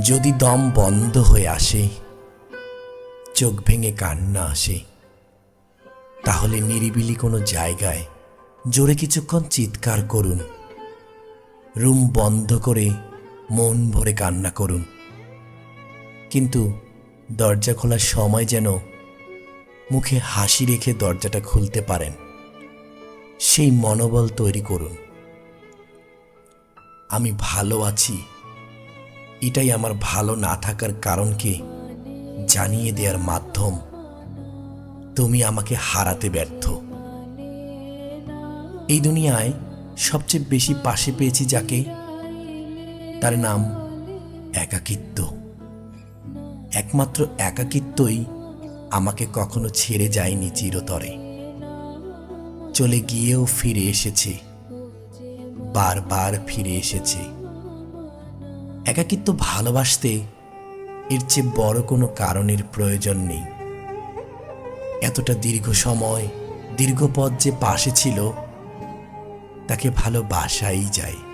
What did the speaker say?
যদি দম বন্ধ হয়ে আসে, চোখ ভেঙে কান্না আসে, তাহলে নিরিবিলি কোনো জায়গায় জোরে কিছুক্ষণ চিৎকার করুন। রুম বন্ধ করে মন ভরে কান্না করুন। কিন্তু দরজা খোলার সময় যেন মুখে হাসি রেখে দরজাটা খুলতে পারেন, সেই মনোবল তৈরি করুন। আমি ভালো আছি। এটাই আমার ভালো না থাকার কারণকে জানিয়ে দেওয়ার মাধ্যম তুমি আমাকে হারাতে ব্যর্থ। এই দুনিয়ায় সবচেয়ে বেশি পাশে পেয়েছি যাকে, তার নাম একাকিত্ব। একমাত্র একাকিত্বই আমাকে কখনো ছেড়ে যায়নি চিরতরে। চলে গিয়েও ফিরে এসেছে, বারবার ফিরে এসেছে। একাকিত্ব ভালোবাসতে এর চেয়ে বড় কোনো কারণের প্রয়োজন নেই। এতটা দীর্ঘ সময়, দীর্ঘ পথ যে পাশে ছিল, তাকে ভালোবাসাই যায়।